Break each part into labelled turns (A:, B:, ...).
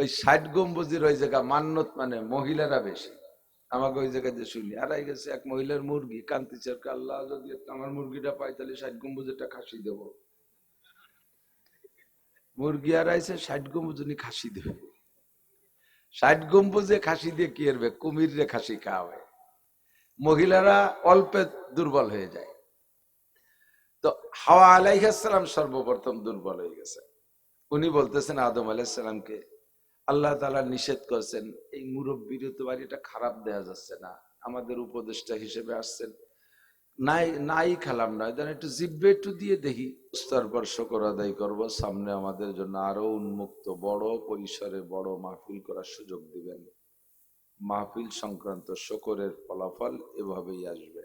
A: ওই ষাট গম্বুজির ওই জায়গা মান্যত মানে মহিলারা বেশি। আমাকে ওই জায়গায় যে শুনি এই গেছে এক মহিলার মুরগি কান্তিছে আল্লাহ যদি আমার মুরগিটা পাই তাহলে ষাট গম্বুজেরটা খাসি দেবো। মুরগি আর আইসে ষাট গম্বুজ উনি খাসি দেবে। ষাট গম্বুজে খাসি দিয়ে কি করবে কুমির রে খাসি খাওয়াবে। মহিলারা অল্পে দুর্বল হয়ে যায়। তো হাওয়া আলাইহাসালাম সর্বপ্রথম দুর্বল হয়ে গেছে। উনি বলতেছেন আদম আলাইসালামকে আল্লাহ তালা নিষেধ করছেন, এই মুরব্বীর তো বাড়িটা খারাপ দেয়া যাচ্ছে না, আমাদের উপদেষ্টা হিসেবে আসছেন। নাই নাই খেলাম না যেন একটু জিব্বে একটু দিয়ে দেখি স্তর পর শকর আদায় করব, সামনে আমাদের জন্য আরও উন্মুক্ত, বড় পরিসরে বড় মাহফিল করার সুযোগ দিবেন। মাহফিল সংক্রান্ত শকরের ফলাফল এভাবেই আসবে।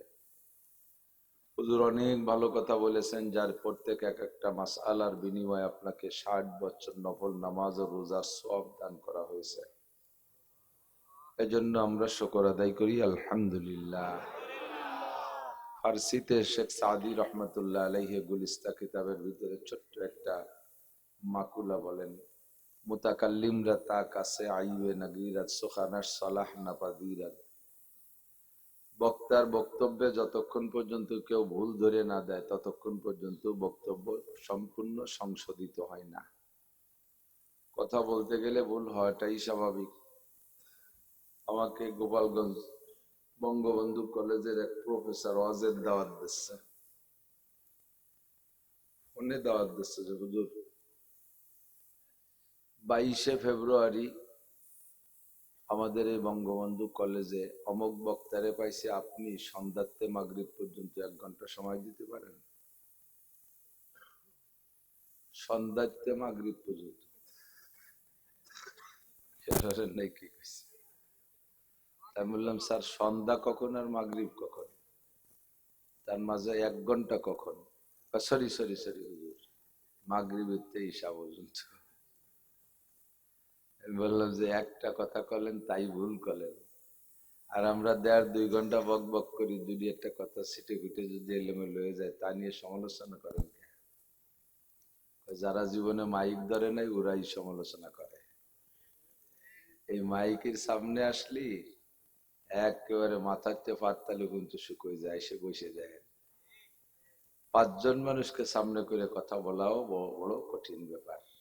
A: হুজুর অনেক ভালো কথা বলেছেন, যার প্রত্যেক এক একটা মাস আলার বিনিময়ে আপনাকে ষাট বছর নফল নামাজ ও রোজার সব দান করা হয়েছে। এজন্য আমরা শকর আদায় করি, আলহামদুলিল্লাহ। ফার্সিতে শেখ সাদি রহমতুল্লাহ আলাইহে গুলিস্তা কিতাবের ভিতরে ছোট্ট একটা মাকুলা বলেন, মুতাকাল্লিমরা তা কাছে আইবে নাগিরাত সোখানার সালাহ নাপাদিরাত বক্তার বক্তব্যে যতক্ষণ পর্যন্ত কেউ ভুল ধরে না দেয়, ততক্ষণ পর্যন্ত বক্তব্য সম্পূর্ণ সংশোধিত হয় না। কথা বলতে গেলে ভুল হওয়াটাই স্বাভাবিক। আমাকে গোপালগঞ্জ বঙ্গবন্ধু কলেজের এক প্রফেসর ওয়াজের দাওয়াত দিচ্ছে। ফোনে দাওয়াত দিচ্ছে যে, হুজুর, বাইশে ফেব্রুয়ারি আমাদের এই বঙ্গবন্ধু কলেজে অমক বক্তারে পাইছে আপনি সন্ধ্যাতে মাগরিব পর্যন্ত এক ঘণ্টা সময় দিতে পারেন। সন্ধ্যাতে মাগরিব পর্যন্ত। আমি বললাম, স্যার, সন্ধ্যা কখন আর মাগরিব কখন? তার মাঝে এক ঘণ্টা কখন? সরি সরি সরি, হুজুর। মাগরিবের তেইশা পর্যন্ত। বললাম যে একটা কথা কলেন, তাই ভুল করেন আর আমরা দেড় দুই ঘণ্টা বক বক করি, যদি একটা কথা সিটে পিটে যদি এলোমেলো হয়ে যায়, তা নিয়ে সমালোচনা করেন যারা জীবনে মাইক ধরে নাই, ওরাই সমালোচনা করে। এই মাইকের সামনে আসলি, একেবারে মাথাতে পাততালে কিন্তু শুকিয়ে যায় সে বসে যায়। পাঁচজন মানুষকে সামনে করে কথা বলাও বড় কঠিন ব্যাপার।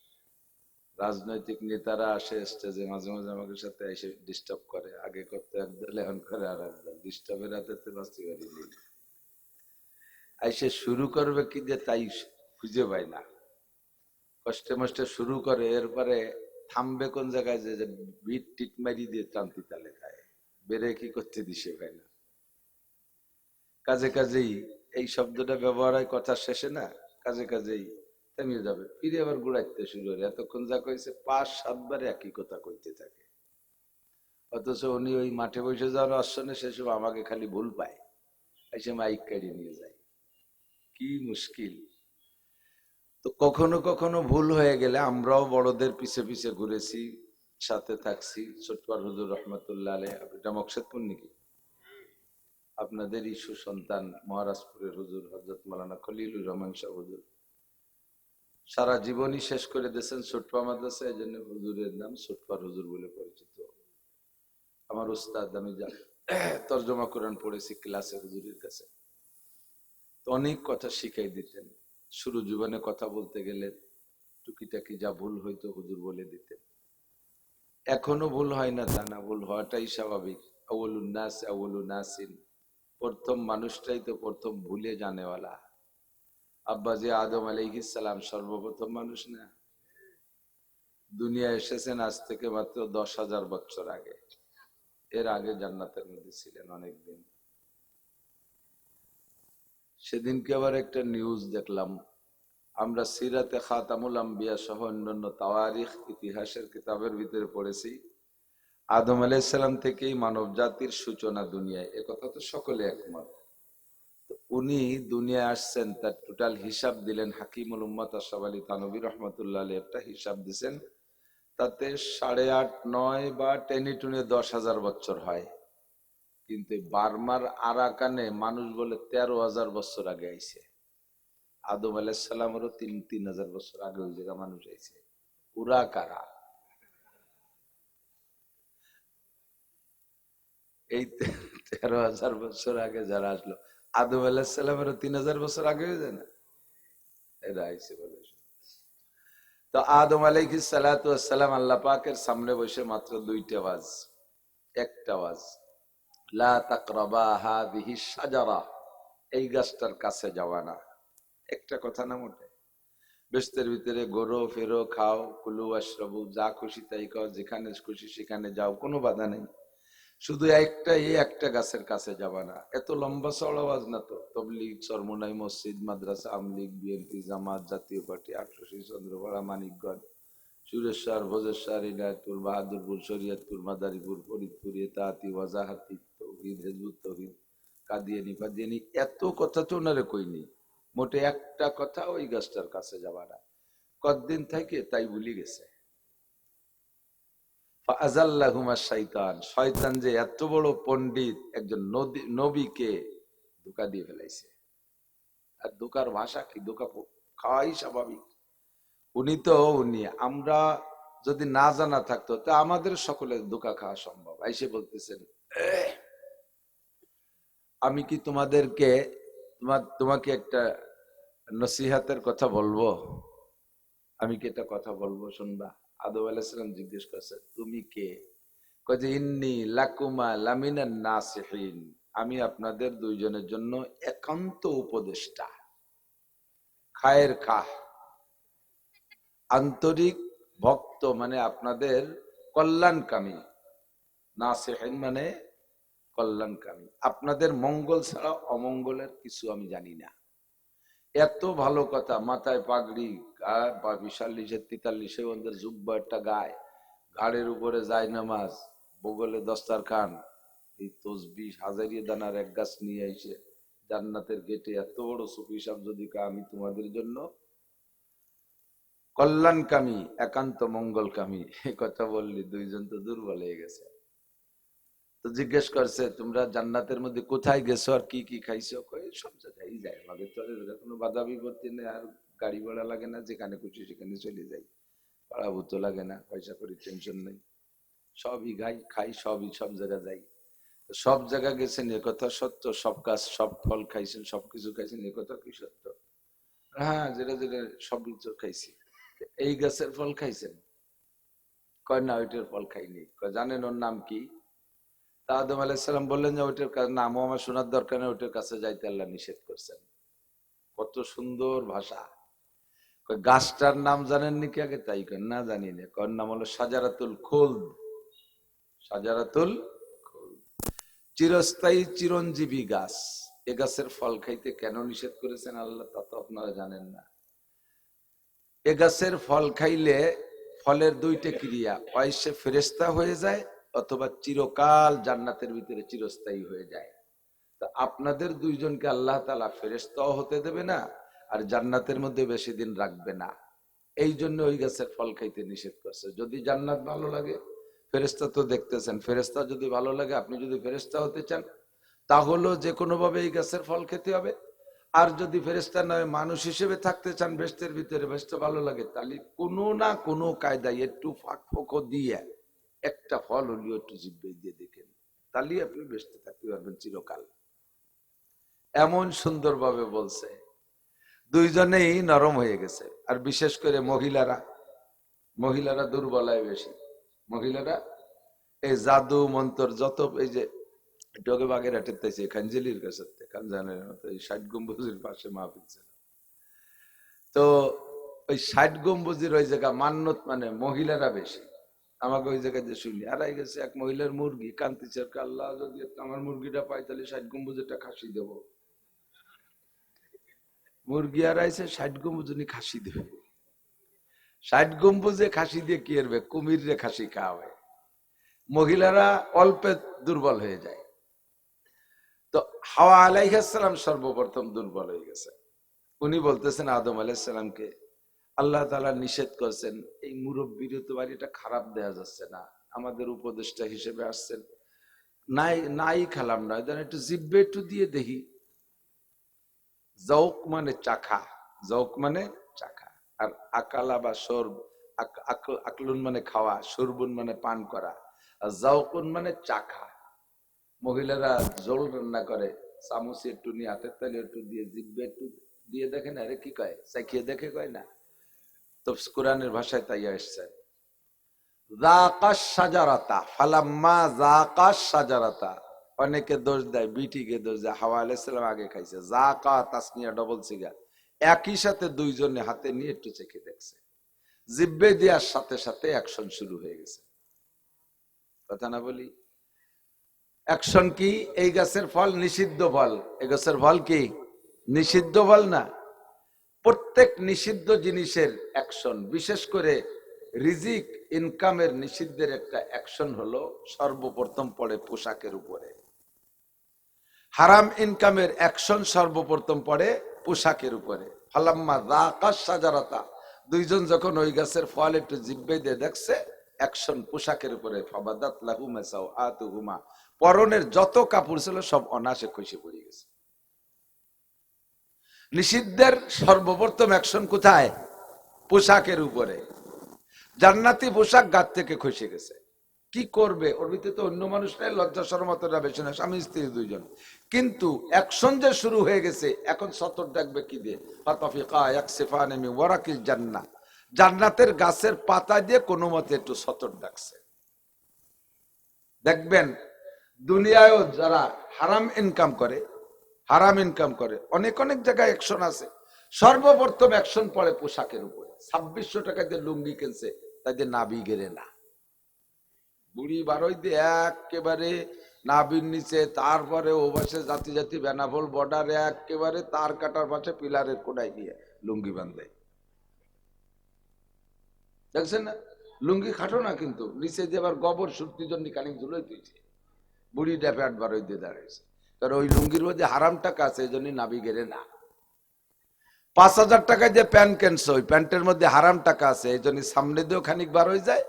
A: রাজনৈতিক নেতারা আসে স্টেজে মাঝে মাঝে আমাদের সাথে এসে ডিস্টার্ব করে। আগে করতে এক দল এখন করে আর এক দল ডিস্টার্বের হাতে তো বাঁচতে পারি এসে শুরু করবে কি যে তাই খুঁজে পায় না। কষ্টে মষ্টে শুরু করে, এরপরে থামবে কোন জায়গায় যে যে বিট টিট মারি দিয়ে ক্রান্তি তালে খায়। বেড়ে কি করতে দিশে পায় না। কাজে কাজেই এই শব্দটা ব্যবহার হয় কথা শেষে না? কাজে কাজেই থেমে যাবে। ফিরে আবার গুড়াইতে শুরু করে এতক্ষণ যা কইছে, পাঁচ, সাতবার একই কথা কইতে থাকে। অথচ উনি ওই মাঠে বসে যাওয়ার আসনে সেসব আমাকে খালি ভুল পায়। এসে মাইক কাড়িয়ে নিয়ে যায়। কি মুশকিল। তো কখনো কখনো ভুল হয়ে গেলে আমরাও বড়দের পিছে পিছে ঘুরেছি, সাথে থাকছি। ছোটপার হুজুর রহমতুল্লাহ আলহ এটা মকসেদপুর নাকি আপনাদের ইস্যু সন্তান মহারাজপুরের হুজুর হজরত মালানা খলিলুর রহমান শাহ হুজুর। সারা জীবনই শেষ করে দিয়েছেন ছোটপা মাদ্রাসা, এই জন্য হুজুরের নাম ছোটপার হুজুর বলে পরিচিত। আমার উস্তাদ, আমি যা তর্জমা কোরআন পড়েছি ক্লাসে হুজুরের কাছে। তো অনেক কথা শিখাই দিতেন। শুরু জীবনে কথা বলতে গেলে টুকিটাকি যা ভুল হইতো হুজুর বলে দিতেন। এখনও ভুল হয় না তা না, ভুল হওয়াটাই স্বাভাবিক। আউলুন নাস আউলু নাসিন। প্রথম মানুষটাই তো প্রথম ভুলে জানেওয়ালা। আব্বা যে আদম আলাইহিসালাম সর্বপ্রথম মানুষ না? দুনিয়া এসেছেন আজ থেকে মাত্র দশ হাজার বছর আগে। এর আগে জান্নাতের মধ্যে ছিলেন অনেকদিন। সেদিনকে আবার একটা নিউজ দেখলাম। আমরা সিরাতে খাতামুল আম্বিয়া সহ অন্যান্য তাওয়ারিখ, ইতিহাসের কিতাবের ভিতরে পড়েছি। আদম আলাইসাল্লাম থেকেই মানব জাতির সূচনা দুনিয়ায়। একথা তো সকলে একমত। উনি দুনিয়া আসছেন, তার টোটাল হিসাব দিলেন হাকিমুল উম্মত আশাফ আলী তানবী রহমতুল্লাহ আলী একটা হিসাব দিছেন। তাতে সাড়ে আট, নয় বা টেনে টুনে দশ হাজার বছর হয়। কিন্তু বার্মার আরাকানে মানুষ বলে তেরো হাজার বছর আগে আইছে। আদম আলাইসাল্লামেরও তিন তিন হাজার বছর আগে ওই জায়গায় মানুষ আইছে। উরা কারা? এই তেরো হাজার বছর আগে যারা আসলো আদম আলাহিসাল্লামেরও তিন হাজার বছর আগে হয়ে যায় না? এরা আইসে বলে। তো আদম আলাইহি সালাম আল্লাহ পাকের সামনে বসে মাত্র দুইটা আওয়াজ একটা আওয়াজ লা তাকরাবা হাদিহি শাজারা এই গাছটার কাছে যাওয়া না। একটা কথা না মোটে? বেস্তের ভিতরে গরো ফেরো, খাও, কুলু, আশ্রবু, যা খুশি তাই খাও, যেখানে খুশি সেখানে যাও, কোনো বাধা নেই। শুধু একটা, এই একটা গাছের কাছে যাবা না। এত লম্বা চড় আওয়াজ না তো? তবলিগ, চরমোনাই মসজিদ, মাদ্রাসা, আমলিগ, বিএনপি, জামাত, জাতীয় পার্টি আটশোশী চন্দ্রপাড়া, মানিকগঞ্জ, সুরেশ্বর, ভোজেশ্বর, ইনায়তপুর, বাহাদুরপুর, শরীয়তপুর, মাদারীপুর, ফরিদপুর এতাহাতি ওয়াজাহাতি, তৌহিদ, হেজবুত তৌহিদ, কাদিয়ানি, ফাদিয়ানি, এত কথা তো ওনারে কইনি মোটে একটা কথা ওই গাছটার কাছে যাবা না। কতদিন থেকে তাই ভুলি গেছে? শয়তান শয়তান যে এত বড় পণ্ডিত একজন নবীকে ধোকা দিয়ে ফেলাইছে। আর ধোকার ভাষা কি? ধোকা খাওয়াই স্বাভাবিক। উনি তো উনি, আমরা যদি না জানা থাকতো, তা আমাদের সকলের ধোকা খাওয়া সম্ভব। আইসে বলতেছেন আমি কি তোমাদেরকে তোমার তোমাকে একটা নসিহাতের কথা বলব? আমি কি একটা কথা বলব শুনবা? আদম আলাইসালাম জিজ্ঞেস করছে, তুমি কে? কয় ইন্নি লাকুমা লামিনান নাসিহিন, আমি আপনাদের দুইজনের জন্য একান্ত উপদেষ্টা। খায়ের খাহ আন্তরিক ভক্ত মানে আপনাদের কল্যাণকামী। নাসিহিন মানে কল্যাণকামী। আপনাদের মঙ্গল ছাড়া অমঙ্গলের কিছু আমি জানি না। এত ভালো কথা, মাথায় পাগড়ি বিশাল্লিশে তেতাল্লিশে ওদের জুব্বা একটা গায়ে, ঘাড়ের উপরে যায় নামাজ, বগলে দস্তার খান, এই তসবি হাজারিয়ে দানার এক গাছ নিয়ে এসে জান্নাতের গেটে এত বড় সুফি সাহেব যদি আমি তোমাদের জন্য কল্যাণকামী, একান্ত মঙ্গলকামী, এ কথা বললি দুইজন তো দুর্বল হয়ে গেছে। তো জিজ্ঞেস করছে, তোমরা জান্নাতের মধ্যে কোথায় গেছো আর কি কি খাইছো? সব জায়গায় যায়, আমাদের তো কোনো বাধা বিপত্তি নেই, আর গাড়ি ভাড়া লাগে না, যেখানে খুশি সেখানে চলে যাই। ভাড়া ভূতো লাগে না, পয়সা করি টেনশন নেই। সবই গাই খাই, সবই সব জায়গা যাই। সব জায়গা গেছেন, এ কথা সত্য, সব কাজ, সব ফল খাইছেন সবকিছু খাইছেন, এ কথা কি সত্য? হ্যাঁ যেটা যেটা সব কিছু খাইছি। এই গাছের ফল খাইছেন? কয়, না, ওইটার ফল খাইনি। জানেন ওর নাম কি? তা আদম আলাইসাল্লাম বললেন যে ওইটার নামও আমার শোনার দরকার নেই, ওইটার কাছে যাইতে আল্লাহ নিষেধ করছেন। কত সুন্দর ভাষা। গাছটার নাম জানেন নাকি আগে? তাই কয়, না জানি না। কর নাম হলো সাজারাতুল খোল সাজারাতুল চিরস্থায়ী চিরঞ্জীবী গাছ। এ গাছের ফল খাইতে কেন নিষেধ করেছেন আল্লাহ? তা তো আপনারা জানেন না। এ গাছের ফল খাইলে ফলের দুইটা ক্রিয়া। হয় সে ফেরেস্তা হয়ে যায় অথবা চিরকাল জান্নাতের ভিতরে চিরস্থায়ী হয়ে যায়। তা আপনাদের দুইজনকে আল্লাহ তালা ফেরেস্তাও হতে দেবে না, আর জান্নাতের মধ্যে বেশি দিন রাখবে না। এই জন্য ওই গাছের ফল খাইতে নিষেধ করছে। যদি জান্নাত ভালো লাগে ফেরেস্তা তো দেখতেছেন ফেরেস্তা যদি ভালো লাগে, আপনি যদি ফেরেস্তা হতে চান তাহলেও যে কোনো ভাবে এই গাছের ফল খেতে হবে। আর যদি ফেরেস্তা নয়, মানুষ হিসেবে থাকতে চান বেস্তের ভিতরে বেস্ত ভালো লাগে, তাহলে কোনো না কোনো কায়দায় একটু ফাঁক ফোঁকো দিয়ে একটা ফল হলিও একটু জিব্বে দিয়ে দেখেন। তাহলে আপনি বেস্তে থাকতে পারবেন চিরকাল। এমন সুন্দরভাবে বলছে, দুইজনেই নরম হয়ে গেছে। আর বিশেষ করে মহিলারা মহিলারা দুর্বলায় বেশি। মহিলারা এই জাদু মন্তর যত এই যে টগে বাগের হাটের তাইছে, খানজেলির কাছে খান জানেন মতো এই ষাট গম্বুজের পাশে মাহফিল ছিল। তো ওই ষাট গম্বুজের ওই জায়গা মান্যত মানে মহিলারা বেশি। আমাকে ওই জায়গায় যে শুনি আর গেছে এক মহিলার মুরগি, কান্তি কান্তিছে আল্লাহ যদি আমার মুরগিটা পাই তাহলে ষাট গম্বুজেরটা খাসি দেব। মুরগি আর আইছে, ষাট গম্বুজ উনি খাসি দেবে। ষাট গম্বুজে খাসি দিয়ে কি করবে? কুমির রে খাসি খাওয়াবে। মহিলারা অল্পে দুর্বল হয়ে যায়। তো হাওয়া আলাইহাসালাম সর্বপ্রথম দুর্বল হয়ে গেছে। উনি বলতেছেন আদম আলাইসালামকে আল্লাহ তালা নিষেধ করছেন, এই মুরব্বীর তো বাড়িটা খারাপ দেয়া যাচ্ছে না, আমাদের উপদেষ্টা হিসেবে আসছেন। নাই নাই খেলাম না যেন একটু জিব্বে একটু দিয়ে দেখি। জৌক মানে চাখা জৌক মানে চাখা, আর আকালা বা সর আকলুন মানে খাওয়া সরবুন মানে পান করা, আর জাউকুন মানে চাখা। মহিলারা জোল রান্না করে, চামচে একটু নিয়ে হাতের তালে একটু দিয়ে, জিব্বে একটু দিয়ে দেখে না আরে কি কয় চাইখিয়ে দেখে কয় না? কোরআনের ভাষায় তাই জাকাশ সাজারাতা, ফালাম্মা জাকাশ সাজারাতা। অনেকে দোষ দেয়, বিটিকে দোষ দেয়। হাওয়া আলাইসালাম আগে খাইছে। জাকা তাসনিয়া ডবল সিগার একই সাথে দুইজনে হাতে নিয়ে একটু চেখে দেখছে। জিব্বে দেওয়ার সাথে সাথে অ্যাকশন শুরু হয়ে গেছে। কথা না বলি? অ্যাকশন কি? এই গাছের ফল নিষিদ্ধ ফল। এই গাছের ফল কি? নিষিদ্ধ ফল না? প্রত্যেক নিষিদ্ধ জিনিসের অ্যাকশন বিশেষ করে রিজিক, ইনকামের নিষিদ্ধের একটা অ্যাকশন হলো সর্বপ্রথম পড়ে পোশাকের উপরে। হারাম ইনকামের অ্যাকশন সর্বপ্রথম পড়ে পোশাকের উপরে। ফালাম্মা রাকাশ সাজারাতা। দুইজন যখন ওই গাছের ফল একটু জিব্বে দিয়ে দেখছে অ্যাকশন পোশাকের উপরে। ফাবাদাত লাহু মেসাও আতু হুমা পরনের যত কাপড় ছিল সব অনাসে খসে পড়ে গেছে। নিষিদ্ধের সর্বপ্রথম অ্যাকশন কোথায়? পোশাকের উপরে। জান্নাতি পোশাক গাত থেকে খসে গেছে। কি করবে? ওর ভিতরে তো অন্য মানুষ নাই, লজ্জা সরমতরা বেছে না স্বামী, স্ত্রী, দুইজন। কিন্তু অ্যাকশন যে শুরু হয়ে গেছে, এখন সতর দেখবে কি দিয়ে? ফাতাফিকা ইয়াকসিফানি ওয়ারাকিল জান্না জান্নাতের গাছের পাতা দিয়ে কোনো মতে একটু সতর ডাকছে। দেখবেন, দুনিয়ায়ও যারা হারাম ইনকাম করে হারাম ইনকাম করে। অনেক অনেক জায়গায় অ্যাকশন আছে। সর্বপ্রথম অ্যাকশন পড়ে পোশাকের উপরে। ছাব্বিশশো টাকা দিয়ে লুঙ্গি কিনছে, তাদের নাবি গেরে না। বুড়ি বারোই দিয়ে একেবারে নাবির নিচে, তারপরে ও পাশে জাতি জাতি বেনাফল বর্ডারে একেবারে তার কাটার পাশে পিলারের কোনায় দিয়ে লুঙ্গি বাঁধে। দেখছেন না? লুঙ্গি খাটো না কিন্তু। নিচে দিয়ে আবার গোবর সুরতির জন্য কানিক ঝুলোই তুইছে বুড়ি ড্যাপে আট বারোই দিয়ে দাঁড়িয়েছে কারণ ওই লুঙ্গির মধ্যে হারাম টাকা আছে, এই নাবি গেরে না। পাঁচ হাজার টাকা যে প্যান্ট কেনছে, ওই প্যান্টের মধ্যে হারাম টাকা আছে, এই জন্য সামনে দিয়েও খানিক বার হয়ে যায়।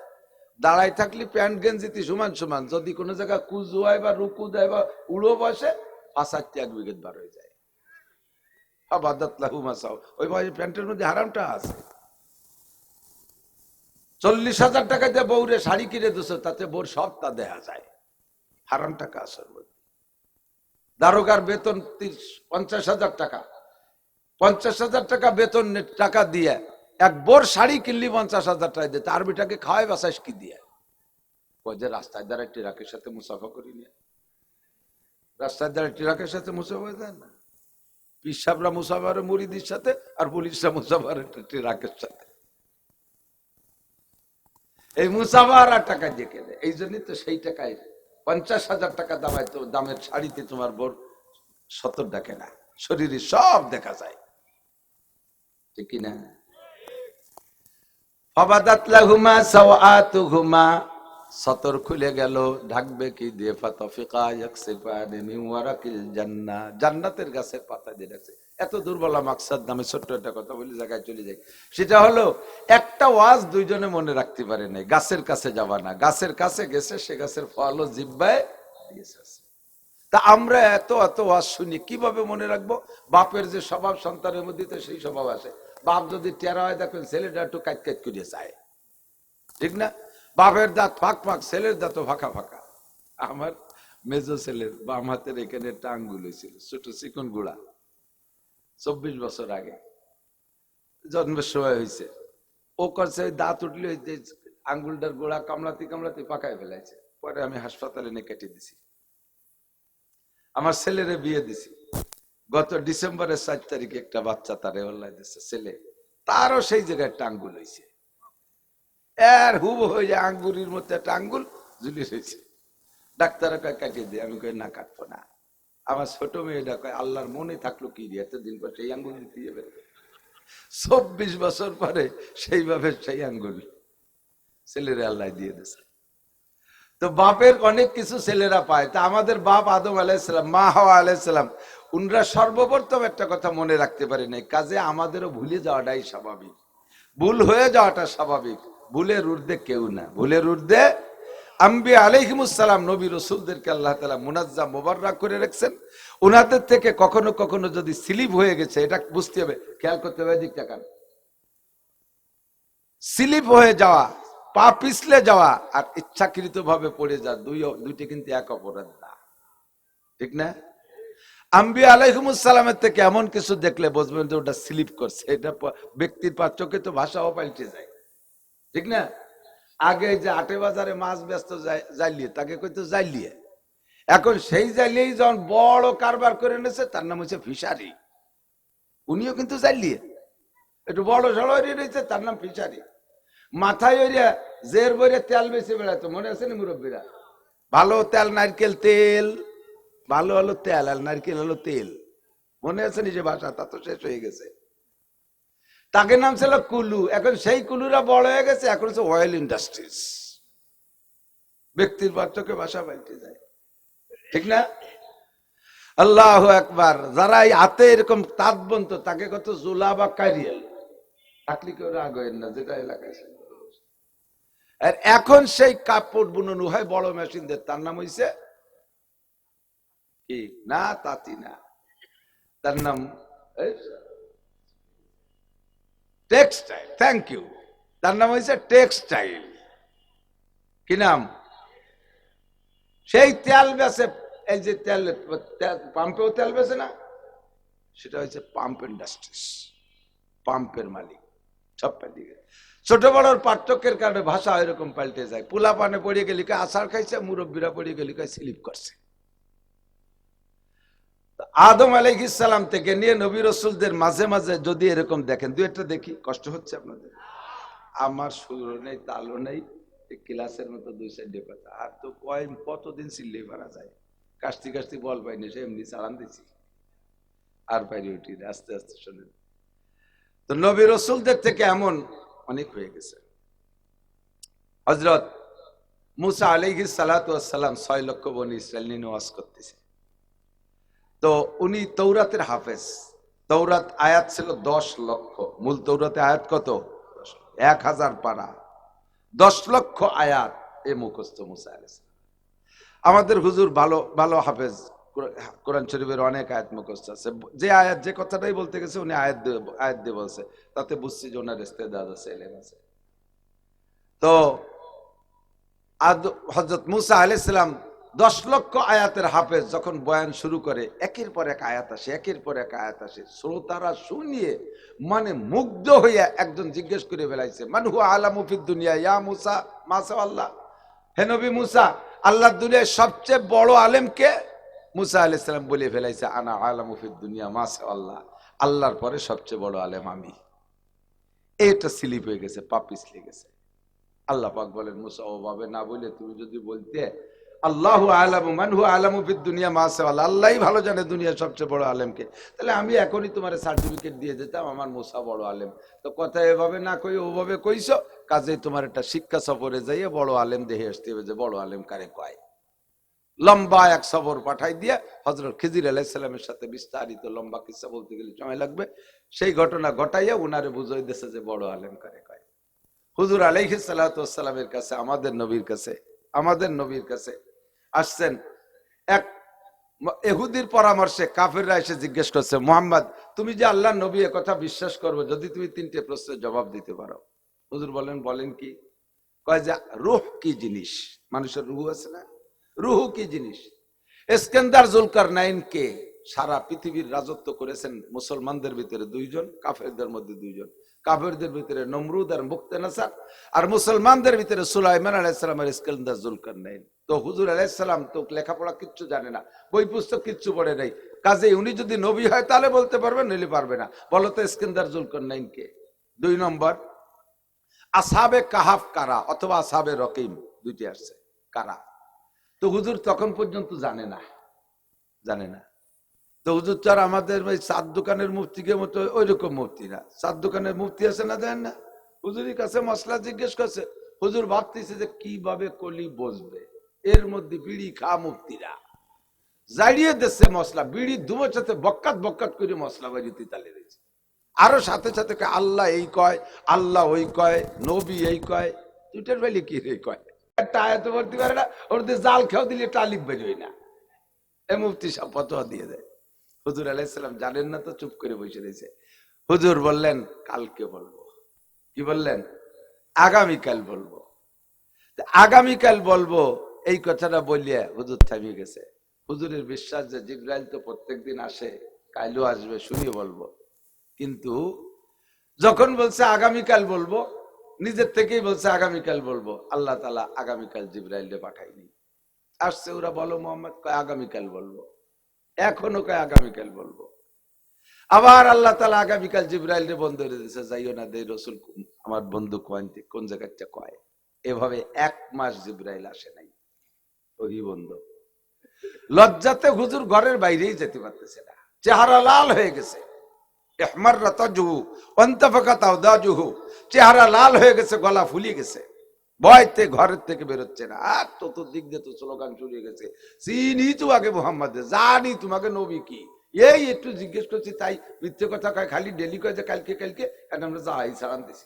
A: দাঁড়াই থাকলে প্যান্ট গেঞ্জিতে সমান সমান, যদি কোনো জায়গায় কুজু হয় বা রুকু দেয় বা উড়ো বসে, পাঁচ হাজার এক উইকেট বার হয়ে যায়। ওই প্যান্টের মধ্যে হারামটা আছে। চল্লিশ হাজার বউরে শাড়ি কিনে তাতে যায়। হারাম টাকা আছে ওর মধ্যে। দারোগার বেতন পঞ্চাশ হাজার টাকা। পঞ্চাশ হাজার টাকা বেতন টাকা দিয়ে এক বোর শাড়ি কিনলি পঞ্চাশ হাজার টাকা দিয়ে তার বেটাকে খাওয়াই বাসাইস কি দিয়ে? যে রাস্তায় দ্বারা ট্রাকের সাথে মুসাফা করি নিয়ে রাস্তায় দ্বারা ট্রাকের সাথে মুসাফা যায় না। পিসাবরা মুসাফারে মুরিদির সাথে আর পুলিশরা মুসাফারে ট্রাকের সাথে। এই মুসাফার আর টাকা দিয়ে কেনে, এই জন্যই তো সেই টাকায় পঞ্চাশ হাজার টাকা দামায় দামের শাড়িতে তোমার বোর সতর দেখে না। শরীরে সব দেখা যায়। ঠিক সাওয়াতুহুমা। সতর খুলে কি দিয়ে? জান্নাতের গাছের পাতা দিয়ে রাখছে এত দুর্বল মাকসাদ নামে ছোট্ট একটা কথা বলি, জায়গায় চলে যাই। সেটা হলো, একটা ওয়াজ দুইজনে মনে রাখতে পারে নাই, গাছের কাছে যাবা না। গাছের কাছে গেছে, সে গাছের ফলও জিব্বায় তা আমরা এত এত ওয়াজ শুনি, কীভাবে মনে রাখব? বাপের যে স্বভাব সন্তানের মধ্যে তো সেই স্বভাব আসে বাপ যদি টেরা হয় দেখবেন ছেলেটা একটু কাট কাট করিয়ে চায়। ঠিক না? বাপের দাঁত ফাঁক ফাঁক, ছেলের দাঁতও ফাঁকা ফাঁকা। আমার মেজো ছেলের বাম হাতের এখানে একটা আঙ্গুল হয়েছিল, ছোট চিকন গুড়া। চব্বিশ বছর আগে। জন্মের সময় হয়েছে ও করছে ওই দাঁত উঠলে ওই যে আঙ্গুলটার গোড়া কামলাতে কামলাতে পাকায় ফেলাইছে। পরে আমি হাসপাতালে নিয়ে কেটে দিছি। আমার ছেলেরে বিয়ে দিছি। গত ডিসেম্বরের চার তারিখে একটা বাচ্চা তারে অল্লাই দিচ্ছে ছেলে। তারও সেই জায়গায় একটা আঙ্গুল হয়েছে এর হুব হয়ে যায় আঙ্গুরির মধ্যে একটা আঙ্গুল ঝুলি রয়েছে। ডাক্তার কাটিয়ে দিয়ে আমি কই, না, কাটবো না। আমার ছোট মেয়েটা কয়, আল্লাহর মনে থাকল কি দিয়ে? এতদিন পর সেই আঙ্গুল দিতে যাবে চব্বিশ বছর পরে সেইভাবে সেই আঙ্গুল ছেলেরে আল্লাহ দিয়ে দিছে তো বাপের অনেক কিছু ছেলেরা পায়। তা আমাদের বাপ আদম আলাইসালাম মা হওয়া আলাইসালাম উনরা সর্বপ্রথম একটা কথা মনে রাখতে পারে নাই, কাজে আমাদেরও ভুলে যাওয়াটাই স্বাভাবিক। ভুল হয়ে যাওয়াটা স্বাভাবিক। ভুলের ঊর্ধ্বে কেউ না। ভুলের ঊর্ধ্বে আম্বি আলহিমুসালাম নবী রসুলদেরকে আল্লাহ তালা মুনাজ্জা মোবাররা করে রাখছেন। ওনাদের থেকে কখনো কখনো যদি স্লিপ হয়ে গেছে, এটা বুঝতে হবে, খেয়াল করতে হবে দিকটা কান। স্লিপ হয়ে যাওয়া, পা পিছলে যাওয়া আর ইচ্ছাকৃত ভাবে পড়ে যাওয়া, দুই দুইটি কিন্তু এক অপরাধ না। ঠিক না? আম্বি আলাইকুমুসালামের থেকে এমন কিছু দেখলে বুঝবেন যে ওটা স্লিপ করছে। এটা প- ব্যক্তির পার্থক্যে তো ভাষাও পাল্টে যায়। ঠিক না? আগে যে আটে বাজারে মাছ ব্যস্ত জাইলিয়ে, তাকে কইতো জাইলিয়ে। এখন সেই জাইলিয়েই যখন বড় কারবার করে এনেছে, তার নাম হচ্ছে ফিশারি। উনিও কিন্তু জাইলিয়ে। একটু বড় সড় রয়েছে তার নাম ফিশারি। মাথায় ওইরা জের বইরে তেল বেশি বেড়াতো মনে আছে না মুরব্বীরা? ভালো তেল, নারকেল তেল। ভালো হলো তেল, আর নারকেল হলো তেল। মনে আছে নিজে ভাষা, তা তো শেষ হয়ে গেছে। তাকে নাম ছিল কুলু। এখন সেই কুলুরা বড় হয়ে গেছে, এখন হচ্ছে অয়েল ইন্ডাস্ট্রিজ ব্যক্তির পার্থক্য বাসা পাল্টে যায়। ঠিক না? আল্লাহ একবার যারা এই হাতে এরকম তাঁত বন্ত, তাকে কত জোলা বা কারিয়াল। থাকলে কেউ রাগ হয় না, যেটা এলাকায় আর এখন সেই কাপড় বুনন হয় বড় মেশিন দিয়ে তার নাম হইছে কি? না, তাঁতি না। তার নাম টেক্সটাইল থ্যাংক ইউ তার নাম হয়েছে টেক্সটাইল কি নাম? সেই তেল বেছে, এই যে তেল পাম্পেও তেল বেছে না? সেটা হচ্ছে পাম্প ইন্ডাস্ট্রিজ পাম্পের মালিক। সব ছোট বড়র পার্থক্যের কারণে ভাষা এরকম পাল্টে যায়। পোলা পানে পড়িয়ে গেলি আষাঢ় খাইছে, মুরব্বীরা পড়িয়ে গেলি স্লিপ করছে? আদম আলাইহিসালাম থেকে নিয়ে নবী রসুলদের মাঝে মাঝে যদি এরকম দেখেন দু একটা দেখি, কষ্ট হচ্ছে আপনাদের? আমার সুর নেই তালও নেই ক্লাসের মতো দুই সাইডে কথা। আর তো কয় কতদিন চিল্লে মারা যায়? কাস্তি কাস্তি বল পাইনি, সে এমনি চালান দিছি। আর পাইনি উঠি আস্তে আস্তে শোনেন তো নবী রসুলদের থেকে এমন অনেক হয়ে গেছে। হজরত মুসা আলাইহি সালাম ছয় লক্ষ বনি ইসরায়েল নিয়ে ওয়াজ করতেছে। তো উনি তৌরাতের হাফেজ। তৌরাত আয়াত ছিল দশ লক্ষ। মূল তৌরাতে আয়াত কত? এক হাজার পারা। দশ লক্ষ আয়াত এ মুখস্থ মুসা আমাদের হুজুর ভালো ভালো হাফেজ। কোরআন শরীফের অনেক আয়াত মুখস্থ আছে। যে আয়াত, যে কথাটাই বলতে গেছে, উনি আয়াত আয়াত দিয়ে বলছে। তাতে বুঝছি যে ওনার ইস্তেদাদ আছে, এলেম আছে। তো হজরত মুসা আলাইসালাম দশ লক্ষ আয়াতের হাফেজ যখন বয়ান শুরু করে, একের পর এক আয়াত আসে, একের পর এক আয়াত আসে। শ্রোতারা শুনিয়ে মানে মুগ্ধ হইয়া একজন জিজ্ঞেস করে বেলাইছে মানে হু আলামুফিদ দুনিয়া? ইয়া মুসা মাসা আল্লাহ? হেনবি মুসা আল্লাহ দুনিয়ায় সবচেয়ে বড় আলেমকে মুসা আলাইসালাম বলে ফেলাইছে, আনা আলামুফিদ দুনিয়া মাসা আল্লাহ। আল্লাহর পরে সবচেয়ে বড় আলেম আমি। এটা স্লিপ হয়ে গেছে পাপ পিছলে গেছে আল্লাহ পাক বলেন, মুসা, ও বাবে না বলে তুমি যদি বলতে আল্লাহ মানহু দুনিয়া আল্লাহই ভালো জানে সবচেয়ে বড় আলেমকে। তাহলে আমি এখনই তোমার সার্টিফিকেট দিয়ে দিতাম আমার বড় আলেম। তো কথা এভাবে না কই ওভাবে তোমার একটা শিক্ষা সফরে যাইয়ে বড় আলেম দেখে আসতে হবে যে বড় আলেম কারে কয়। লম্বা এক পাঠাই দিয়ে হজরত খিজির সাথে বিস্তারিত লম্বা কিসা বলতে গেলে সময় লাগবে, সেই ঘটনা ঘটাইয়া উনারে বুঝাই দিছে যে বড় আলেম কারে কয়। হুজুর আলাইহি সালামের কাছে, আমাদের নবীর কাছে, আমাদের নবীর কাছে আসছেন। এক এহুদির পরামর্শে কাফেররা এসে জিজ্ঞেস করছে, মোহাম্মদ, তুমি যে আল্লাহ নবী, এ কথা বিশ্বাস করবে, যদি তুমি তিনটে প্রশ্নের জবাব দিতে পারো। হুজুর বলেন বলেন কি? কয় যে, রুহ কি জিনিস? মানুষের রুহ আছে না? রুহ কি জিনিস? এসকেন্দার জুলকার নাইন কে? সারা পৃথিবীর রাজত্ব করেছেন মুসলমানদের ভিতরে দুইজন, কাফেরদের মধ্যে দুইজন। কাফেরদের ভিতরে নমরুদ আর মুক্তেনাসার, আর মুসলমানদের ভিতরে সুলাইমান আলাইসালাম আর ইস্কেন্দার জুলকার নাইন। তো হুজুর আলাইসালাম তো লেখাপড়া কিচ্ছু জানে না, বই পুস্তক কিচ্ছু পড়ে নাই। কাজে উনি যদি নবী হয় তাহলে বলতে পারবে, নইলে পারবে না। বলো তো ইস্কেন্দার জুলকার কে? দুই নম্বর, আসাবে কাহাফ কারা অথবা আসাবে রকিম, দুইটি আসছে, কারা? তো হুজুর তখন পর্যন্ত জানে না জানে না। তো হুজুর তো আর আমাদের ওই সাত দোকানের মুফতিকে মতো ওই রকম মুফতি না। সাত দোকানের মুফতি আছে না দেন না? হুজুরের কাছে মশলা জিজ্ঞেস করছে, হুজুর ভাবতেছে যে কীভাবে কলি বসবে? এর মধ্যে বিড়ি খা মুফতিরা। জাড়িয়ে দিচ্ছে মশলা, বিড়ি দুবোর সাথে বক্কাত বক্কাত করে মশলা বাড়িতে তালে রয়েছে আরও সাথে সাথে আল্লাহ এই কয়, আল্লাহ ওই কয়, নবী এই কয়। দুইটার বেলি কি রে কয়? একটা আয়াত ভর্তি করে না, ওর জাল খেয়েও দিলে টালিক বেরোয় না। এ মুফতি সব দিয়ে দেয়। হুজুর আলাইসালাম জানেন না তো? চুপ করে বসে রয়েছে। হুজুর বললেন, কালকে বলব। কি বললেন? আগামীকাল বলব। আগামীকাল বলব, এই কথাটা বলিয়া হুজুর থামিয়ে গেছে। হুজুরের বিশ্বাস যে জিব্রাইল তো প্রত্যেকদিন আসে কাইলও আসবে, শুনিয়ে বলব। কিন্তু যখন বলছে আগামীকাল বলব, নিজের থেকেই বলছে আগামীকাল বলব, আল্লাহ তালা আগামীকাল জিব্রাইলকে পাঠাইনি আসছে ওরা বলো, মোহাম্মদ আগামীকাল বলব? এখনও কয় আগামীকাল বলব। আবার আল্লাহ তালা আগামীকাল জিব্রাইল রে বন্ধ করে দিয়েছে, যাইও না দে রসুল, আমার বন্ধু কয়েন কোন জায়গাটা কয়? এভাবে এক মাস জিব্রাইল আসে নাই। ওই বন্ধ। লজ্জাতে হুজুর ঘরের বাইরেই যেতে পারতেছে না। চেহারা লাল হয়ে গেছে। চেহারা লাল হয়ে গেছে, গলা ফুলিয়ে গেছে। ভয়তে ঘরের থেকে বেরোচ্ছে না। আর চতুর্দিক দিয়ে তো স্লোগান শুরু হয়ে গেছে চিনি তো আগে মোহাম্মদ, জানি তোমাকে নবী কি। এই একটু জিজ্ঞেস করছি, তাই মিথ্যে কথা কয়, খালি ডেলি কয় যে কালকে কালকে? এখন আমরা যা আই সারান দিছি।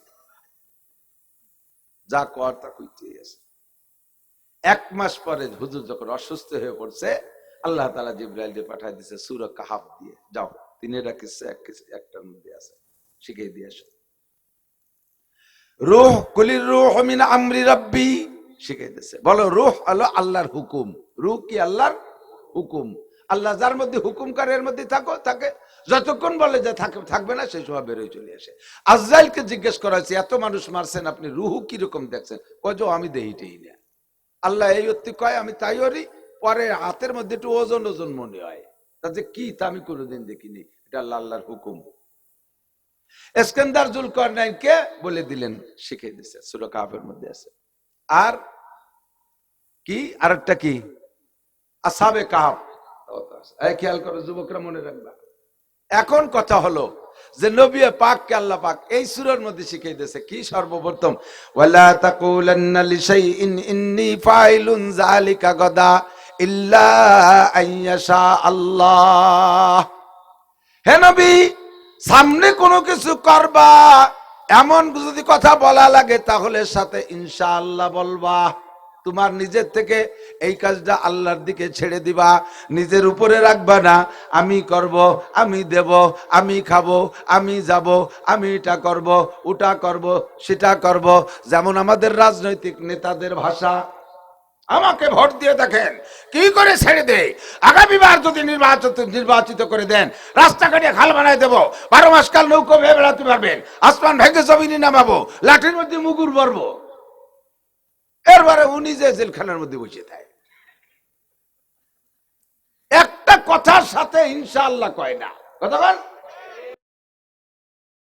A: যা কর তা কইতে আছে। এক মাস পরে হুজুর যখন অসুস্থ হয়ে পড়ছে, আল্লাহ তালা জিব্রাইল যে পাঠাই দিছে, সুর কাহাব দিয়ে। যাও, তিনেরা কিসে, এক কিসে, একটার মধ্যে আছে। শিখিয়ে দিয়ে আসো। রুহ কুলির রুহ মিন আমরি রাব্বি। শিখিয়ে দিছে বলো, রুহ হলো আল্লাহর হুকুম। রুহ কি আল্লাহর হুকুম? আল্লাহ যার মধ্যে হুকুম করে, এর মধ্যে থাকো, থাকে। যতক্ষণ বলে যে থাকবে না, সেই সময় বেরোয় চলে আসে। আজরাইলকে জিজ্ঞেস করা হয়েছে, এত মানুষ মারছেন, আপনি রুহু কীরকম দেখছেন? কজ আমি দেহিটেই না। আল্লাহ এই অতি কয়, আমি তাই ওরি পরে হাতের মধ্যে একটু ওজন ওজন মনে হয়। তাতে কি, তা আমি কোনোদিন দেখিনি। এটা আল্লাহ, আল্লাহর হুকুম। এসকেন্দার জুল কে বলে দিলেন শিখে দিছে, সুরা কাফের মধ্যে আছে। আর কি? আরেকটা কি? আসাবে কাহাব। খেয়াল করো, যুবকরা মনে রাখবা। এখন কথা হলো যে নবী পাককে আল্লাহ পাক এই সূরার মধ্যে শিখিয়ে দিয়েছে, কি সর্বপ্রথম? ওয়ালা তাকুলান্না লিশাইইন ইন্নী ফাইলুন যালিকা গাদা ইল্লা আইয়াশা আল্লাহ। হে নবী সামনে কোনো কিছু করবা, এমন যদি কথা বলা লাগে, তাহলে সাথে ইনশাআল্লাহ বলবা। তোমার নিজের থেকে এই কাজটা আল্লাহর দিকে ছেড়ে দিবা, নিজের উপরে রাখবা না। আমি করব, আমি দেব, আমি খাব, আমি যাব, আমি এটা করব, ওটা করব, সেটা করব। যেমন আমাদের রাজনৈতিক নেতাদের ভাষা আমাকে ভোট দিয়ে দেখেন। কি করে ছেড়ে দে আগামীবার যদি নির্বাচিত নির্বাচিত করে দেন, রাস্তাঘাটে খাল বানায় দেবো। বারো মাস কাল নৌকো ভেবে বেড়াতে পারবেন। আসমান ভেঙে জমিনে নামাবো। লাঠির মধ্যে মুগুর ভরবো। এরবারে উনি যে জেলখানার মধ্যে বসে থাকে। একটা কথার সাথে ইনশাআল্লাহ কয় না। কথা বল।